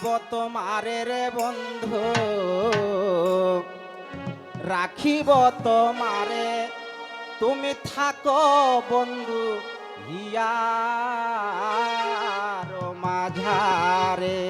রাখিব তোমারে রে বন্ধু। রাখিব তোমারে তুমি থাকো বন্ধু ইয়ার মাঝারে।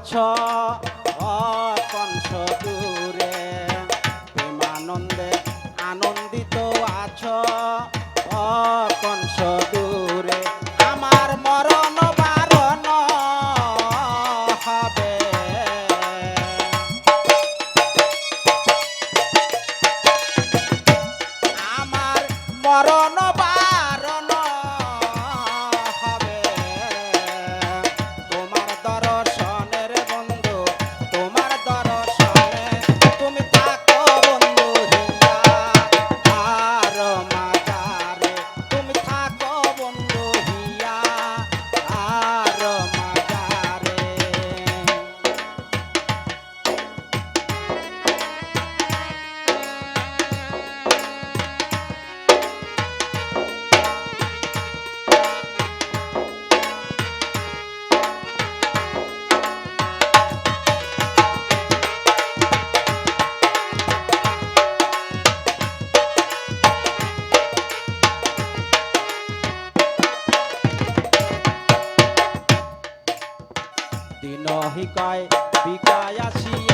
맞춰. নহি কয় বিকায় আসিয়া